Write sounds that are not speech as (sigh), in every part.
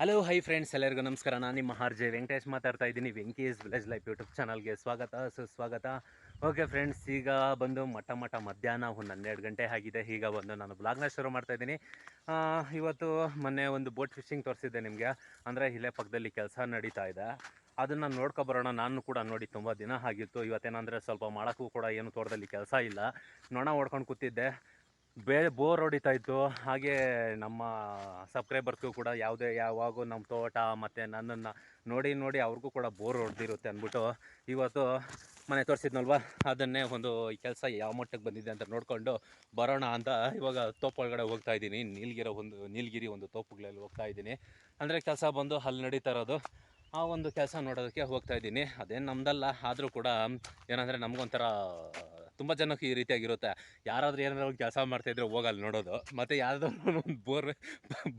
Hello hi friends ಎಲ್ಲರಿಗೂ ನಮಸ್ಕಾರ. ನಾನು ನಿಮ್ಮ ಆರ್ ಜೆ ವೆಂಕಟೇಶ್ ಮಾತಾಡ್ತಾ ಇದ್ದೀನಿ. ವೆಂಕೀಸ್ ವಿಲೇಜ್ ಲೈಫ್ ಯೂಟ್ಯೂಬ್ ಚಾನಲ್ಗೆ ಸ್ವಾಗತ. ಸುಸ್ವಾಗತ. ಓಕೆ ಫ್ರೆಂಡ್ಸ್ ಈಗ ಬಂದು ಮಠ ಮಠ ಮಧ್ಯಾಹ್ನ ಒಂದು ಹನ್ನೆರಡು ಗಂಟೆ ಆಗಿದೆ. ಈಗ ಬಂದು ನಾನು ಬ್ಲಾಗ್ನ ಶುರು ಮಾಡ್ತಾ ಇದ್ದೀನಿ. ಇವತ್ತು ಮೊನ್ನೆ ಒಂದು ಬೋಟ್ ಫಿಶಿಂಗ್ ತೋರಿಸಿದ್ದೆ ನಿಮಗೆ. ಅಂದರೆ ಇಲ್ಲೇ ಪಕ್ಕದಲ್ಲಿ ಕೆಲಸ ನಡೀತಾ ಇದೆ. ಅದನ್ನು ನೋಡ್ಕೊಬರೋಣ ನಾನು ಕೂಡ ನೋಡಿ ತುಂಬ ದಿನ ಆಗಿತ್ತು. ಇವತ್ತೇನಂದರೆ ಸ್ವಲ್ಪ ಮಾಡೋಕ್ಕೂ ಕೂಡ ಏನು ತೋಟದಲ್ಲಿ ಕೆಲಸ ಇಲ್ಲ. ನೊಣ ಓಡ್ಕೊಂಡು ಕೂತಿದ್ದೆ. ಬೇ ಬೋರ್ ಹೊಡಿತಾ ಇತ್ತು. ಹಾಗೆ ನಮ್ಮ ಸಬ್ಸ್ಕ್ರೈಬರ್ಸ್ಗೂ ಕೂಡ ಯಾವುದೇ ಯಾವಾಗೂ ನಮ್ಮ ತೋಟ ಮತ್ತು ನನ್ನನ್ನು ನೋಡಿ ನೋಡಿ ಅವ್ರಿಗೂ ಕೂಡ ಬೋರ್ ಹೊಡೆದಿರುತ್ತೆ ಅಂದ್ಬಿಟ್ಟು ಇವತ್ತು ಮನೆ ತೋರಿಸಿದ್ನಲ್ವ? ಅದನ್ನೇ ಒಂದು ಕೆಲಸ ಯಾವ ಮಟ್ಟಕ್ಕೆ ಬಂದಿದೆ ಅಂತ ನೋಡಿಕೊಂಡು ಬರೋಣ ಅಂತ ಇವಾಗ ತೋಪೊಳಗಡೆ ಹೋಗ್ತಾ ಇದ್ದೀನಿ. ನೀಲಗಿರೋ ಒಂದು, ನೀಲಗಿರಿ ಒಂದು ತೋಪುಗಳಲ್ಲಿ ಹೋಗ್ತಾ ಇದ್ದೀನಿ. ಅಂದರೆ ಕೆಲಸ ಬಂದು ಅಲ್ಲಿ ನಡೀತಾ ಇರೋದು. ಆ ಒಂದು ಕೆಲಸ ನೋಡೋದಕ್ಕೆ ಹೋಗ್ತಾ ಇದ್ದೀನಿ. ಅದೇನು ನಮ್ಮದಲ್ಲ ಆದರೂ ಕೂಡ ಏನಂದರೆ ನಮಗೊಂಥರ ತುಂಬ ಜನಕ್ಕೆ ಈ ರೀತಿಯಾಗಿರುತ್ತೆ. ಯಾರಾದ್ರೂ ಏನಾದ್ರು (laughs) ಒಂದು ಕೆಲಸ ಮಾಡ್ತಾಯಿದ್ರೆ ಹೋಗಲ್ಲಿ ನೋಡೋದು. ಮತ್ತು ಯಾವ್ದಾದ್ರು ಒಂದು ಬೋರ್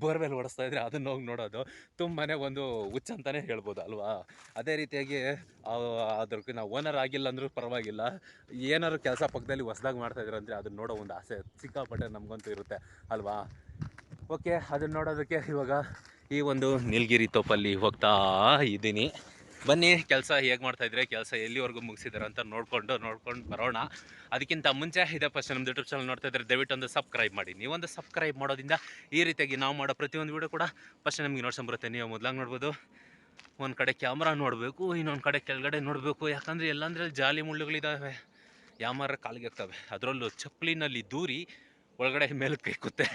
ಬೋರ್ವೆಲ್ ಓಡಿಸ್ತಾ ಇದ್ರೆ ಅದನ್ನ ಹೋಗಿ ನೋಡೋದು. ತುಂಬಾ ಒಂದು ಹುಚ್ಚ ಅಂತಲೇ ಹೇಳ್ಬೋದು, ಅಲ್ವಾ? ಅದೇ ರೀತಿಯಾಗಿ ಅದ್ರ ನಾವು ಓನರ್ ಆಗಿಲ್ಲ ಅಂದರೂ ಪರವಾಗಿಲ್ಲ. ಏನಾದ್ರು ಕೆಲಸ ಪಕ್ಕದಲ್ಲಿ ಹೊಸ್ದಾಗಿ ಮಾಡ್ತಾಯಿದ್ರು ಅಂದರೆ ಅದನ್ನ ನೋಡೋ ಒಂದು ಆಸೆ ಸಿಕ್ಕಾಪಟ್ಟೆ ನಮಗಂತೂ ಇರುತ್ತೆ, ಅಲ್ವಾ? ಓಕೆ ಅದನ್ನ ನೋಡೋದಕ್ಕೆ ಇವಾಗ ಈ ಒಂದು ನೀಲಗಿರಿ ತೋಪಲ್ಲಿ ಹೋಗ್ತಾ ಇದ್ದೀನಿ ಬನ್ನಿ, ಕೆಲಸ ಹೇಗೆ ಮಾಡ್ತಾ ಇದ್ರೆ ಕೆಲಸ ಎಲ್ಲಿವರೆಗೂ ಮುಗಿಸಿದಾರೆ ಅಂತ ನೋಡಿಕೊಂಡು, ನೋಡ್ಕೊಂಡು ಬರೋಣ. ಅದಕ್ಕಿಂತ ಮುಂಚೆ ಇದೆ ಫಸ್ಟ್ ನಮ್ಮ ಯೂಟ್ಯೂಬ್ ಚಾನಲ್ ನೋಡ್ತಾ ಇದ್ರೆ ದಯವಿಟ್ಟು ಒಂದು ಸಬ್ಸ್ಕ್ರೈಬ್ ಮಾಡಿ. ನೀವೊಂದು ಸಬ್ಸ್ಕ್ರೈಬ್ ಮಾಡೋದ್ರಿಂದ ಈ ರೀತಿಯಾಗಿ ನಾವು ಮಾಡೋ ಪ್ರತಿಯೊಂದು ವೀಡಿಯೋ ಕೂಡ ಫಸ್ಟ್ ನಮಗೆ ನೋಡ್ಸ್ಕೊಂಬರುತ್ತೆ ನೀವು ಮೊದಲಾಗಿ ನೋಡ್ಬೋದು, ಒಂದು ಕಡೆ ಕ್ಯಾಮ್ರಾ ನೋಡಬೇಕು, ಇನ್ನೊಂದು ಕಡೆ ಕೆಳಗಡೆ ನೋಡಬೇಕು. ಯಾಕಂದರೆ ಎಲ್ಲಂದ್ರೆ ಜಾಲಿ ಮುಳ್ಳುಗಳಿದ್ದಾವೆ ಯಾಮಾರ ಕಾಲಿಗೆ ಆಗ್ತವೆ. ಅದರಲ್ಲೂ ಚಪ್ಪಲಿನಲ್ಲಿ ದೂರಿ ಒಳಗಡೆ ಮೇಲಕ್ಕೆ ಕೈಕುತ್ತೆ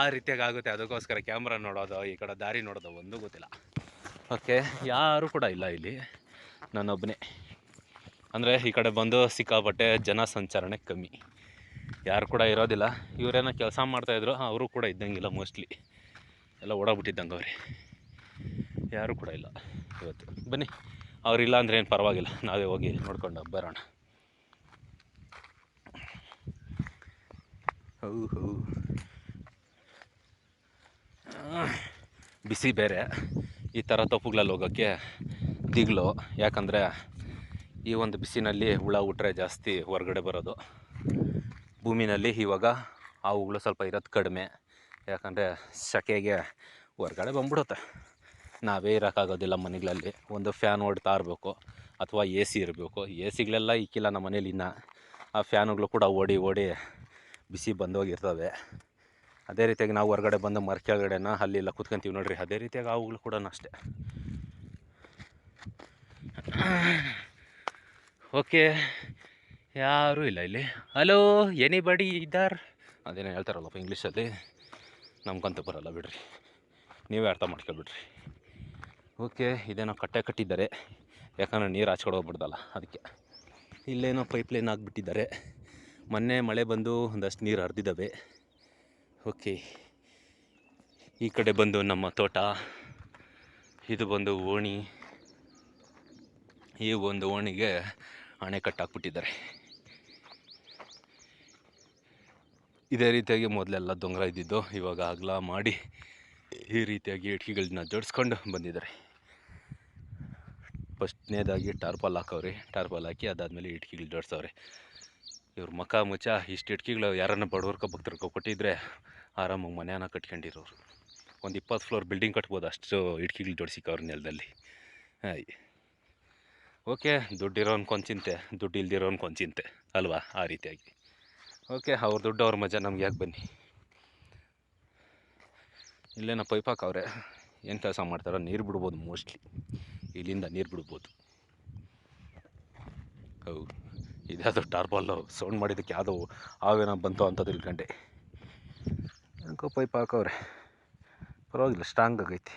ಆ ರೀತಿಯಾಗಿ ಆಗುತ್ತೆ. ಅದಕ್ಕೋಸ್ಕರ ಕ್ಯಾಮ್ರಾ ನೋಡೋದು, ಈ ಕಡೆ ದಾರಿ ನೋಡೋದು ಒಂದೂ ಗೊತ್ತಿಲ್ಲ. ಓಕೆ ಯಾರು ಕೂಡ ಇಲ್ಲ ಇಲ್ಲಿ. ನಾನೊಬ್ಬನೇ ಅಂದರೆ ಈ ಕಡೆ ಬಂದು ಸಿಕ್ಕಾಪಟ್ಟೆ ಜನ ಸಂಚಾರಣೆ ಕಮ್ಮಿ. ಯಾರು ಕೂಡ ಇರೋದಿಲ್ಲ. ಇವರೇನೋ ಕೆಲಸ ಮಾಡ್ತಾಯಿದ್ರು ಅವರು ಕೂಡ ಇದ್ದಂಗಿಲ್ಲ ಮೋಸ್ಟ್ಲಿ ಎಲ್ಲ ಓಡಾಗ್ಬಿಟ್ಟಿದ್ದಂಗೆ ಅವ್ರಿ. ಯಾರು ಕೂಡ ಇಲ್ಲ ಇವತ್ತು. ಬನ್ನಿ. ಅವರಿಲ್ಲ ಅಂದರೆ ಏನು ಪರವಾಗಿಲ್ಲ. ನಾವೇ ಹೋಗಿ ನೋಡ್ಕೊಂಡು ಬರೋಣ. ಹೌ ಹೌ ಬಿಸಿ ಬೇರೆ. ಈ ಥರ ತಪ್ಪುಗಳಲ್ಲಿ ಹೋಗೋಕ್ಕೆ ದಿಗ್ಲು. ಯಾಕಂದರೆ ಈ ಒಂದು ಬಿಸಿನಲ್ಲಿ ಹುಳ ಹುಟ್ಟರೆ ಜಾಸ್ತಿ ಹೊರಗಡೆ ಬರೋದು. ಭೂಮಿನಲ್ಲಿ ಇವಾಗ ಅವುಗಳು ಸ್ವಲ್ಪ ಇರೋದು ಕಡಿಮೆ. ಯಾಕಂದರೆ ಸೆಕೆಗೆ ಹೊರಗಡೆ ಬಂದ್ಬಿಡುತ್ತೆ. ನಾವೇ ಇರೋಕ್ಕಾಗೋದಿಲ್ಲ ಮನೆಗಳಲ್ಲಿ. ಒಂದು ಫ್ಯಾನ್ ಓಡ್ತಾ ಇರಬೇಕು, ಅಥವಾ ಎ ಸಿ ಇರಬೇಕು. ಎ ಸಿಗಳೆಲ್ಲ ಇಕ್ಕಿಲ್ಲ ನಮ್ಮ ಮನೇಲಿ ಇನ್ನು. ಆ ಫ್ಯಾನುಗಳು ಕೂಡ ಓಡಿ ಓಡಿ ಬಿಸಿ ಬಂದೋಗಿರ್ತವೆ. ಅದೇ ರೀತಿಯಾಗಿ ನಾವು ಹೊರಗಡೆ ಬಂದು ಮರ ಕೆಳಗಡೆನ ಅಲ್ಲಿ ಎಲ್ಲ ಕುತ್ಕೊಂತೀವಿ ನೋಡ್ರಿ, ಅದೇ ರೀತಿಯಾಗಿ ಅವುಗಳು ಕೂಡ ಅಷ್ಟೇ. ಓಕೆ, ಯಾರೂ ಇಲ್ಲ ಇಲ್ಲಿ. ಹಲೋ ಎನಿ ಬಡಿ ಇದ್ದಾರ್? ಅದೇನೋ ಹೇಳ್ತಾರಲ್ಲಪ್ಪ ಇಂಗ್ಲೀಷಲ್ಲಿ ನಮ್ಗಂತೂ ಬರಲ್ಲ ಬಿಡ್ರಿ. ನೀವೇ ಅರ್ಥ ಮಾಡ್ಕೊಬಿಡ್ರಿ ಓಕೆ, ಇದೇನೋ ಕಟ್ಟೆ ಕಟ್ಟಿದ್ದಾರೆ. ಯಾಕಂದ್ರೆ ನೀರು ಹಾಚ್ಕೊಂಡು ಹೋಗ್ಬಿಡ್ದಲ್ಲ, ಅದಕ್ಕೆ. ಇಲ್ಲೇನೋ ಪೈಪ್ ಲೈನ್ ಆಗಿಬಿಟ್ಟಿದ್ದಾರೆ. ಮೊನ್ನೆ ಮಳೆ ಬಂದು ಒಂದಷ್ಟು ನೀರು ಹರಿದಿದ್ದಾವೆ. ಓಕೆ. ಈ ಕಡೆ ಬಂದು ನಮ್ಮ ತೋಟ, ಇದು ಬಂದು ಓಣಿ. ಈ ಒಂದು ಓಣಿಗೆ ಅಣೆಕಟ್ಟಾಕ್ಬಿಟ್ಟಿದ್ದಾರೆ ಇದೇ ರೀತಿಯಾಗಿ ಮೊದಲೆಲ್ಲ ದೊಂಗರ ಇದ್ದಿದ್ದು, ಇವಾಗ ಅಗಲ ಮಾಡಿ ಈ ರೀತಿಯಾಗಿ ಇಟ್ಕಿಗಳನ್ನ ಜೋಡಿಸ್ಕೊಂಡು ಬಂದಿದ್ದಾರೆ. ಫಸ್ಟ್ನೇದಾಗಿ ಟಾರ್ಪಲ್ ಹಾಕವ್ರಿ. ಟಾರ್ಪಲ್ ಹಾಕಿ ಅದಾದಮೇಲೆ ಇಟ್ಕಿಗಳು ಜೋಡಿಸವ್ರೆ. ಇವ್ರ ಮಕ ಮುಚ್ಚ ಇಷ್ಟು ಇಟ್ಕಿಗಳು ಯಾರನ್ನ ಬಡವರ್ಕ ಭಕ್ತರ್ಕ ಕೊಟ್ಟಿದ್ರೆ ಆರಾಮಾಗಿ ಮನೆಯನ್ನ ಕಟ್ಕೊಂಡಿರೋರು. ಒಂದು ಇಪ್ಪತ್ತು ಫ್ಲೋರ್ ಬಿಲ್ಡಿಂಗ್ ಕಟ್ಬೋದು ಅಷ್ಟು ಇಟ್ಕಿಗಳು ಜೋಡಿಸಿಕವ್ರ ನೆಲದಲ್ಲಿ. ಹಾಯ್. ಓಕೆ ದುಡ್ಡಿರೋ ಅನ್ಕೊಂಡು ಚಿಂತೆ ದುಡ್ಡು ಇಲ್ದಿರೋನ್ ಕೊಂಚಿಂತೆ ಅಲ್ವಾ ಆ ರೀತಿಯಾಗಿ. ಓಕೆ, ಅವ್ರ ದುಡ್ಡು ಅವ್ರ ಮಜಾ, ನಮ್ಗೆ ಯಾಕೆ ಬನ್ನಿ? ಇಲ್ಲೇನ ಪೈಪ್ ಹಾಕವ್ರೆ? ಏನು ಕೆಲಸ ಮಾಡ್ತಾರೋ? ನೀರು ಬಿಡ್ಬೋದು ಮೋಸ್ಟ್ಲಿ. ಇಲ್ಲಿಂದ ನೀರು ಬಿಡ್ಬೋದು. ಹೌದು. ಇದ್ಯಾವುದೋ ಟಾರ್ಬಾಲು ಸೌಂಡ್ ಮಾಡಿದ್ದಕ್ಕೆ ಯಾವುದೋ ಆವೇನ ಬಂತು ಅಂತ ತಿಳ್ಕೊಂಡೆ ಯಾಕೋ ಪೈಪ್ ಹಾಕವ್ರೆ ಪರವಾಗಿಲ್ಲ ಸ್ಟ್ರಾಂಗ್ ಆಗೈತಿ.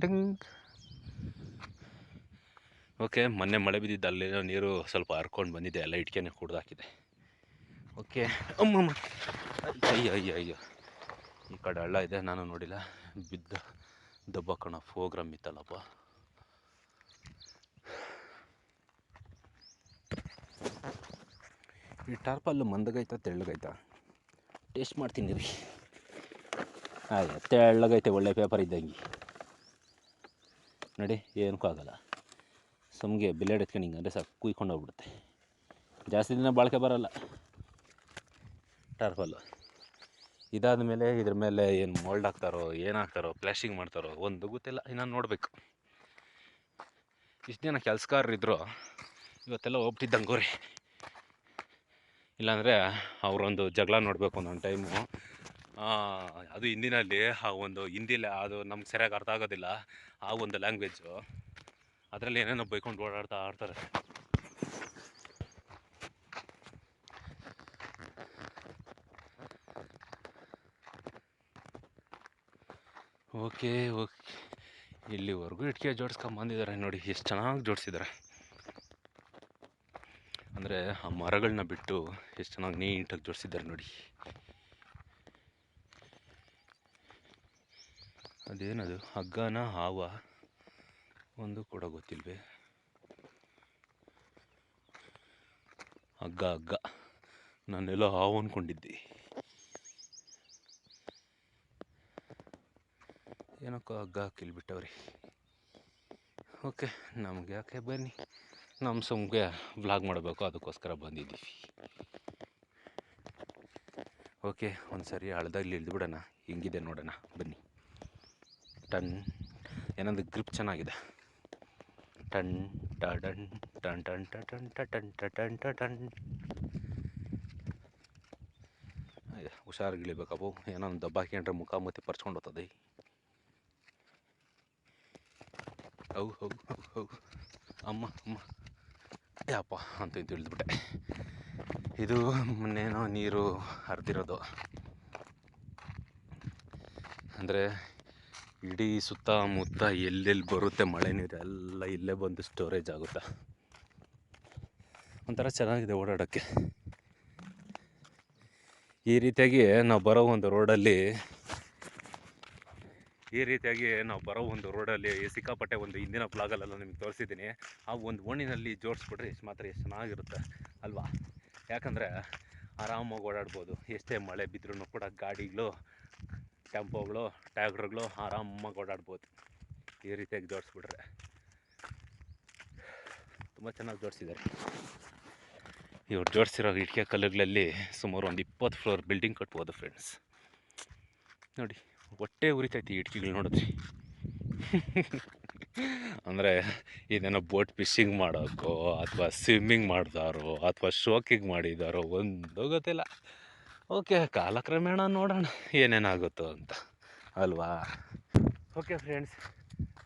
ಟಿಂಗ್. ಓಕೆ ಮೊನ್ನೆ ಮಳೆ ಬಿದ್ದಿದ್ದು ಅಲ್ಲೇನೋ ನೀರು ಸ್ವಲ್ಪ ಹರ್ಕೊಂಡು ಬಂದಿದೆ ಎಲ್ಲ ಇಟ್ಕೆನೆ ಕುಡ್ದಾಕಿದೆ. ಓಕೆ. ಅಮ್ಮಮ್ಮ. ಅಯ್ಯೋ ಅಯ್ಯೋ ಅಯ್ಯೋ. ಈ ಕಡೆ ಹಳ್ಳ ಇದೆ ನಾನು ನೋಡಿಲ್ಲ. ಬಿದ್ದ ದಬ್ಬ ಕಣ ಪ್ರೋಗ್ರಾಮ್ ಇತ್ತಲ್ಲಪ್ಪ. ಈ ಟಾರ್ಪಲ್ಲು ಮಂದಗೈತಾ ತೆಳ್ಳಗೈತಾ? ಟೇಸ್ಟ್ ಮಾಡ್ತೀನಿ ರೀ. ಆಯ್ತು ತೆಳ್ಳಗೈತೆ, ಒಳ್ಳೆ ಪೇಪರ್ ಇದ್ದಂಗೆ. ನೋಡಿ, ಏನಕ್ಕೂ ಆಗಲ್ಲ. ಸುಮ್ಗೆ ಬಿಲ್ಲೆಡ್ ಎತ್ಕೊಂಡು ಹಿಂಗೆ ಅಂದರೆ ಸಾಕು, ಕುಯ್ಕೊಂಡು ಹೋಗ್ಬಿಡುತ್ತೆ. ಜಾಸ್ತಿ ದಿನ ಬಾಳಿಕೆ ಬರೋಲ್ಲ. ಟಾರ್ಪಲ್ಲು. ಇದಾದ ಮೇಲೆ ಇದ್ರ ಮೇಲೆ ಏನು ಮೋಲ್ಡ್ ಹಾಕ್ತಾರೋ, ಏನು ಹಾಕ್ತಾರೋ ಪ್ಲಾಸ್ಟಿಂಗ್ ಮಾಡ್ತಾರೋ, ಒಂದು ಗೊತ್ತಿಲ್ಲ. ಇನ್ನೂ ನೋಡಬೇಕು. ಇಷ್ಟು ಜನ ಕೆಲಸಗಾರರು ಇವತ್ತೆಲ್ಲ ಇವತ್ತೆಲ್ಲ ಹೋಗ್ಬಿಟ್ಟಿದ್ದಂಗೋರಿ ಇಲ್ಲಾಂದರೆ ಅವರೊಂದು ಜಗಳ ನೋಡಬೇಕು ಒಂದೊಂದು ಟೈಮು. ಅದು ಹಿಂದಿನಲ್ಲಿ, ಆ ಒಂದು ಹಿಂದಿಲ್ಲ ಅದು ನಮ್ಗೆ ಸರಿಯಾಗಿ ಅರ್ಥ ಆಗೋದಿಲ್ಲ, ಆ ಒಂದು ಲ್ಯಾಂಗ್ವೇಜು ಅದರಲ್ಲಿ ಏನೇನೋ ಬೈಕೊಂಡು ಓಡಾಡ್ತಾ ಆಡ್ತಾರೆ. Okay okay. ಇಲ್ಲಿವರೆಗೂ ಇಟ್ಕೆ ಜೋಡಿಸ್ಕೊಂಬಂದಿದ್ದಾರೆ ನೋಡಿ, ಎಷ್ಟು ಚೆನ್ನಾಗಿ ಜೋಡಿಸಿದ್ದಾರೆ. ಅಂದರೆ ಆ ಮರಗಳನ್ನ ಬಿಟ್ಟು ಎಷ್ಟು ಚೆನ್ನಾಗಿ ನೀಟಾಗಿ ಜೋಡಿಸಿದ್ದಾರೆ ನೋಡಿ. ಅದೇನದು? ಹಗ್ಗನ ಹಾವ? ಒಂದು ಕೂಡ ಗೊತ್ತಿಲ್ವೇ? ಹಗ್ಗ ಹಗ್ಗ. ನಾನೆಲ್ಲೋ ಹಾವು ಅಂದ್ಕೊಂಡಿದ್ದೆ ಏನಕ್ಕೋ ಹಗ್ಗ ಹಾಕಿಲ್ಬಿಟ್ಟವ್ರಿ. ಓಕೆ ನಮ್ಗೆ ಯಾಕೆ ಬನ್ನಿ. ನಮ್ಮ ಸುಮ್ಗೆ ವ್ಲಾಗ್ ಮಾಡಬೇಕು, ಅದಕ್ಕೋಸ್ಕರ ಬಂದಿದ್ದೀವಿ. ಓಕೆ ಒಂದು ಸರಿ ಹಳ್ದಾಗ್ಲಿ ಇಳಿದ್ಬಿಡೋಣ, ಹಿಂಗಿದೆ ನೋಡೋಣ, ಬನ್ನಿ. ಟನ್, ಏನಂದ್ರೆ ಗ್ರಿಪ್ ಚೆನ್ನಾಗಿದೆ. ಟನ್, ಟ, ಡನ್, ಟನ್ ಟನ್ ಟನ್ ಟನ್ ಟನ್ ಟನ್. ಹುಷಾರಾಗಿ ಇಳಿಬೇಕಪ್ಪು ಏನೋ ದಬ್ಬ ಹಾಕೊಂಡ್ರೆ ಮುಖ ಮತ್ತೆ ಪರ್ಚ್ಕೊಂಡು ಹೋಗ್ತದೆ. ಹೌ ಹೌ ಹೌ ಹೌ ಅಮ್ಮ ಅಮ್ಮ. ಯಪ್ಪ ಅಂತ ತಿಳಿದ್ಬಿಟ್ಟೆ. ಇದು ಮೊನ್ನೆನೋ ನೀರು ಹರಿದಿರೋದು. ಅಂದರೆ ಇಡೀ ಸುತ್ತಮುತ್ತ ಎಲ್ಲೆಲ್ಲಿ ಬರುತ್ತೆ ಮಳೆ ನೀರು, ಎಲ್ಲ ಇಲ್ಲೇ ಬಂದು ಸ್ಟೋರೇಜ್ ಆಗುತ್ತೆ? ಒಂಥರ ಚೆನ್ನಾಗಿದೆ ಓಡಾಡೋಕ್ಕೆ. ಈ ರೀತಿಯಾಗಿ ನಾವು ಬರೋ ಒಂದು ರೋಡಲ್ಲಿ ಈ ರೀತಿಯಾಗಿ ನಾವು ಬರೋ ಒಂದು ರೋಡಲ್ಲಿ ಸಿಕ್ಕಾಪಟ್ಟೆ ಒಂದು ಹಿಂದಿನ ಬ್ಲಾಗಲ್ಲೆಲ್ಲ ನಿಮಗೆ ತೋರಿಸಿದ್ದೀನಿ. ಆ ಒಂದು ಓಣಿನಲ್ಲಿ ಜೋಡಿಸ್ಬಿಟ್ರೆ ಎಷ್ಟು ಮಾತ್ರ ಎಷ್ಟು ಚೆನ್ನಾಗಿರುತ್ತೆ, ಅಲ್ವಾ? ಯಾಕಂದರೆ ಆರಾಮಾಗಿ ಓಡಾಡ್ಬೋದು. ಎಷ್ಟೇ ಮಳೆ ಬಿದ್ದರೂ ಕೂಡ ಗಾಡಿಗಳು, ಟೆಂಪೋಗಳು ಟ್ಯಾಕ್ಟ್ರುಗಳು ಆರಾಮಾಗಿ ಓಡಾಡ್ಬೋದು. ಈ ರೀತಿಯಾಗಿ ಜೋಡಿಸ್ಬಿಟ್ರೆ. ತುಂಬ ಚೆನ್ನಾಗಿ ಜೋಡಿಸಿದ್ದಾರೆ. ಇವ್ರು ಜೋಡಿಸಿರೋ ಇಟ್ಕೆ ಕಲ್ಲುಗಳಲ್ಲಿ ಸುಮಾರು ಒಂದು ಇಪ್ಪತ್ತು ಫ್ಲೋರ್ ಬಿಲ್ಡಿಂಗ್ ಕಟ್ಬೋದು ಫ್ರೆಂಡ್ಸ್ ನೋಡಿ. ಹೊಟ್ಟೆ ಉರಿತೈತಿ ಇಟ್ಕಿಗಳು ನೋಡಿದ್ರಿ. ಅಂದರೆ ಇದೇನೋ ಬೋಟ್ ಫಿಶಿಂಗ್ ಮಾಡೋಕ್ಕೋ ಅಥವಾ ಸ್ವಿಮ್ಮಿಂಗ್ ಮಾಡಿದಾರೋ ಅಥವಾ ಶೋಕಿಂಗ್ ಮಾಡಿದಾರೋ ಒಂದು ಗೊತ್ತಿಲ್ಲ. ಓಕೆ, ಕಾಲಕ್ರಮೇಣ ನೋಡೋಣ ಏನೇನಾಗುತ್ತೋ ಅಂತ. ಅಲ್ವಾ? ಓಕೆ ಫ್ರೆಂಡ್ಸ್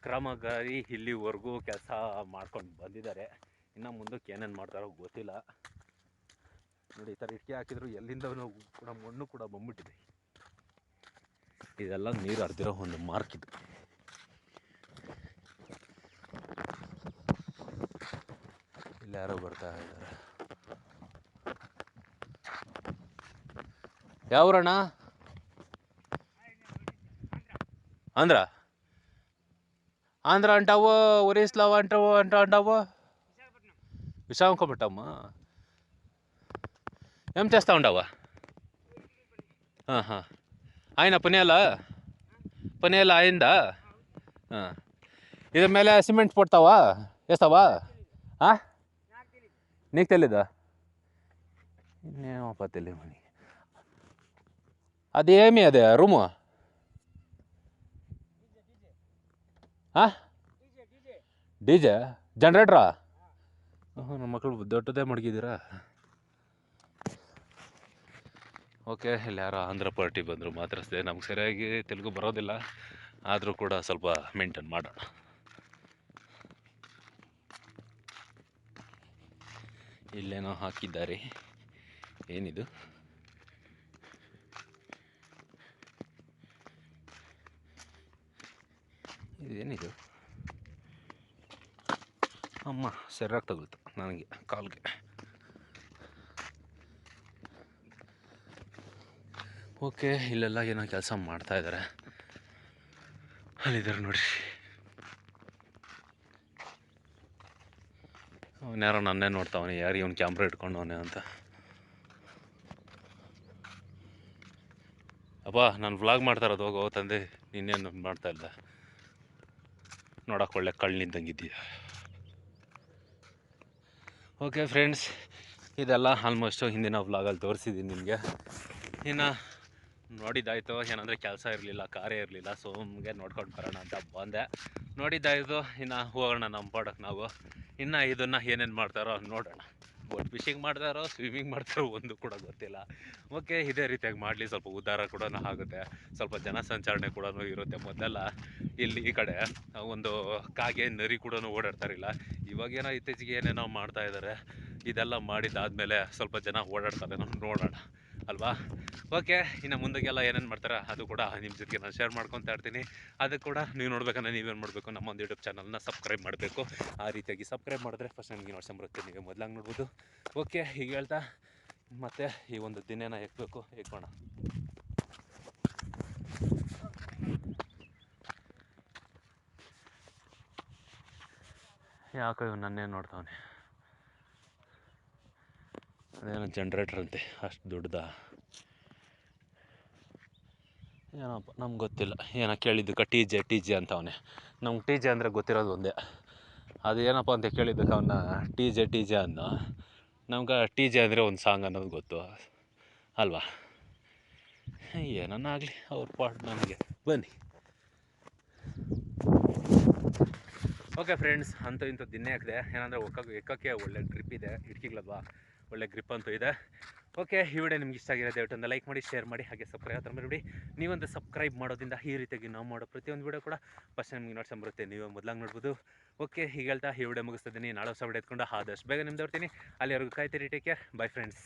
ಕ್ರಮಗಾರಿ ಇಲ್ಲಿವರೆಗೂ ಕೆಲಸ ಮಾಡ್ಕೊಂಡು ಬಂದಿದ್ದಾರೆ. ಇನ್ನು ಮುಂದಕ್ಕೆ ಏನೇನು ಮಾಡ್ತಾರೋ ಗೊತ್ತಿಲ್ಲ. ನೋಡಿ, ಈ ಥರ ಇಟ್ಕೆ ಹಾಕಿದ್ರು ಎಲ್ಲಿಂದ ಕೂಡ ಮಣ್ಣು ಕೂಡ ಬಂದ್ಬಿಟ್ಟಿದೆ. ಇದೆಲ್ಲ ನೀರು ಹರಿದಿರೋ ಒಂದು ಮಾರ್ಕ್ ಇದು ಇಲ್ಲಿ ಯಾರೋ ಬರ್ತಾ ಇದ್ದಾರೆ ಯಾವ್ರಣ್ಣ ఆంధ్ర ఆంధ్ర అంటావు ఒరిస్లావు అంటావు అంట అంటావు విశాఖపట్నమ్మా ఏం చేస్తా ఉండవా ఆహా. ಆಯ್ನ ಪುನಿಯಲ್ಲ ಪುನಿಯಲ್ಲ ಆಯಿಂದ? ಹಾಂ. ಇದ್ರ ಮೇಲೆ ಸಿಮೆಂಟ್ ಕೊಡ್ತಾವ? ಎಷ್ಟವ? ಹಾಂ? ನೀಗ್ತಲ್ಲಿದ್ದ ಇನ್ನೇನಪ್ಪ ತೆಲ್ಲಿ ಮನೆ. ಅದೇಮಿ ಅದೇ, ರೂಮು? ಹಾಂ? D J? ಜನ್ರೇಟ್ರಾ? ನಮ್ಮ ಮಕ್ಕಳು ದೊಡ್ಡದೇ ಮಡಗಿದ್ದೀರಾ ಓಕೆ ಇಲ್ಲಿ ಆಂಧ್ರ ಪಾರ್ಟಿ ಬಂದರು ಮಾತಾಡಿಸ್ದೆ ನಮ್ಗೆ ಸರಿಯಾಗಿ ತೆಲುಗು ಬರೋದಿಲ್ಲ. ಆದರೂ ಕೂಡ ಸ್ವಲ್ಪ ಮೇಂಟೈನ್ ಮಾಡೋಣ. ಇಲ್ಲೇನೋ ಹಾಕಿದ್ದಾರೆ. ಏನಿದು? ಇದೇನಿದು? ಅಮ್ಮ ಸರಿಯಾಗಿ ತಗುಲ್ತು ನನಗೆ, ಕಾಲ್ಗೆ. ಓಕೆ, ಇಲ್ಲೆಲ್ಲ ಏನೋ ಕೆಲಸ ಮಾಡ್ತಾ ಇದ್ದಾರೆ ಅಲ್ಲಿದ್ದಾರೆ ನೋಡಿ ಅವನು ಯಾರೋ ನನ್ನೇ ನೋಡ್ತಾವನೆ, ಯಾರು ಇವನು ಕ್ಯಾಮ್ರಾ ಇಟ್ಕೊಂಡವನೆ ಅಂತ. ಅಪ್ಪ, ನಾನು ವ್ಲಾಗ್ ಮಾಡ್ತಾ ಅದು ಹೋಗೋ, ತಂದೆ, ನೀನೇನು ಮಾಡ್ತಾ ಇಲ್ಲ ನೋಡಕ್ಕೆ ಒಳ್ಳೆ ಕಳ್ಳಿದ್ದಂಗಿದ್ದೀಯ ಓಕೆ ಫ್ರೆಂಡ್ಸ್ ಇದೆಲ್ಲ ಆಲ್ಮೋಸ್ಟು ಹಿಂದಿನ ವ್ಲಾಗಲ್ಲಿ ತೋರಿಸಿದ್ದೀನಿ ನಿಮಗೆ. ಇನ್ನು ನೋಡಿದ್ದಾಯಿತು. ಏನಂದರೆ ಕೆಲಸ ಇರಲಿಲ್ಲ, ಕಾರ್ಯ ಇರಲಿಲ್ಲ. ಸೊ ನಮಗೆ ನೋಡ್ಕೊಂಡು ಬರೋಣ ಅಂತ ಬಂದೆ. ನೋಡಿದ್ದಾಯಿತು. ಇನ್ನು ಹೋಗೋಣ ನಮ್ಮ ಪಾಡಕ್ಕೆ ನಾವು. ಇನ್ನು ಇದನ್ನು ಏನೇನು ಮಾಡ್ತಾರೋ ನೋಡೋಣ. ಬೋಟ್ ಫಿಶಿಂಗ್ ಮಾಡ್ತಾರೋ ಸ್ವಿಮ್ಮಿಂಗ್ ಮಾಡ್ತಾರೋ ಒಂದು ಕೂಡ ಗೊತ್ತಿಲ್ಲ. ಓಕೆ ಇದೇ ರೀತಿಯಾಗಿ ಮಾಡಲಿ. ಸ್ವಲ್ಪ ಉದ್ಧಾರ ಕೂಡ ಆಗುತ್ತೆ. ಸ್ವಲ್ಪ ಜನಸಂಚಾರಣೆ ಕೂಡ ಇರುತ್ತೆ ಮೊದಲೆಲ್ಲ ಇಲ್ಲಿ ಈ ಕಡೆ ಒಂದು ಕಾಗೆ ನರಿ ಕೂಡ ಓಡಾಡ್ತಾರಿಲ್ಲ. ಇವಾಗೇನೋ ಇತ್ತೀಚೆಗೆ ಏನೇನೋ ಮಾಡ್ತಾ ಇದ್ದಾರೆ ಇದೆಲ್ಲ ಮಾಡಿದ್ದಾದಮೇಲೆ ಸ್ವಲ್ಪ ಜನ ಓಡಾಡ್ತಾರೆ. ನಾವು ನೋಡೋಣ. ಅಲ್ವಾ? ಓಕೆ, ಇನ್ನು ಮುಂದಕ್ಕೆಲ್ಲ ಏನೇನು ಮಾಡ್ತಾರೆ ಅದು ಕೂಡ ನಿಮ್ಮ ಜೊತೆಗೆ ನಾನು ಶೇರ್ ಮಾಡ್ಕೊತಾ ಇರ್ತೀನಿ. ಅದು ಕೂಡ ನೀವು ನೋಡ್ಬೇಕಂದ್ರೆ ನೀವೇನು ಮಾಡಬೇಕು? ನಮ್ಮ ಒಂದು ಯೂಟ್ಯೂಬ್ ಚಾನಲ್ನ ಸಬ್ಸ್ಕ್ರೈಬ್ ಮಾಡಬೇಕು. ಆ ರೀತಿಯಾಗಿ ಸಬ್ಸ್ಕ್ರೈಬ್ ಮಾಡಿದ್ರೆ ಫಸ್ಟ್ ನಿಮಗೆ ನೋಡ್ಸಂಬರುತ್ತೆ ನೀವು ಮೊದಲಾಗಿ ನೋಡ್ಬೋದು. ಓಕೆ ಈಗ ಹೇಳ್ತಾ ಮತ್ತೆ ಈ ಒಂದು ದಿನೇನ ಎಕ್ಬೇಕು ಎಕ್ಕೋಣ ಯಾಕೋ ಇವ್ ನನ್ನೇನು ನೋಡ್ತಾವನೆ? ಅದೇನೋ ಜನ್ರೇಟ್ರ್ ಅಂತೆ, ಅಷ್ಟು ದೊಡ್ಡದ. ಏನಪ್ಪ, ನಮ್ಗೆ ಗೊತ್ತಿಲ್ಲ. ಏನೋ ಕೇಳಿದ್ದಕ್ಕೆ ಟಿ ಜೆ ಟಿ ಜೆ ಅಂತ ಅವನೇ. ನಮ್ಗೆ ಟಿ ಜೆ ಅಂದರೆ ಗೊತ್ತಿರೋದು ಒಂದೇ. ಅದು ಏನಪ್ಪ ಅಂತ ಕೇಳಿದ್ದಕ್ಕೆ ಅವನ್ನ ಟಿ ಜೆ ಟಿ ಜೆ ಅನ್ನೋ. ನಮ್ಗೆ ಟಿ ಜೆ ಅಂದರೆ ಒಂದು ಸಾಂಗ್ ಅನ್ನೋದು ಗೊತ್ತು. ಅಲ್ವಾ? ಏನನ್ನಾಗಲಿ, ಅವ್ರ ಪಾಟ್ ನಮಗೆ. ಬನ್ನಿ. ಓಕೆ ಫ್ರೆಂಡ್ಸ್ ಅಂತೂ ಇಂಥದ್ದು ದಿನೇ ಹಾಕಿದೆ ಏನಂದರೆ ಒಕ್ಕಕ್ಕೆ ಎಕ್ಕಕ್ಕೆ ಒಳ್ಳೆ ಟ್ರಿಪ್ ಇದೆ ಹಿಡ್ಕಿಗ್ಲಲ್ವಾ ಒಳ್ಳೆ ಗ್ರಿಪ್ ಅಂತೂ ಇದೆ. ಓಕೆ ಈ ವಿಡಿಯೋ ನಿಮ್ಗೆ ಇಷ್ಟ ಆಗಿರೋ ದಯವಿಟ್ಟು ಒಂದು ಲೈಕ್ ಮಾಡಿ ಶೇರ್ ಮಾಡಿ, ಹಾಗೆ ಸಬ್ಸ್ಕ್ರೈಬ್ ಥರ ಮಾಡಿ ನೀವೊಂದು ಸಬ್ಸ್ಕ್ರೈಬ್ ಮಾಡೋದ್ರಿಂದ ಈ ರೀತಿಯಾಗಿ ನಾವು ಮಾಡೋ ಪ್ರತಿಯೊಂದು ವಿಡಿಯೋ ಕೂಡ ಫಸ್ಟ್ ನಿಮ್ಗೆ ನೋಡ್ಸಂಬರುತ್ತೆ ನೀವೇ ಮೊದಲಾಗಿ ನೋಡ್ಬೋದು. ಓಕೆ ಹೀಗೆ ಹೇಳ್ತಾ ಈ ವಿಡಿಯೋ ಮುಗಿಸ್ತಿದ್ದೀನಿ ನಾಳೆ ಹೊಸ ವಿಡಿಯೋ ಎತ್ಕೊಂಡು ಆದಷ್ಟು ಬೇಗ ನಿಮ್ದು ಬರ್ತೀನಿ. ಅಲ್ಲಿವರೆಗೂ ಕಾಯ್ತೀರಿ ಟೇಕ್ ಕೇರ್ ಬೈ ಫ್ರೆಂಡ್ಸ್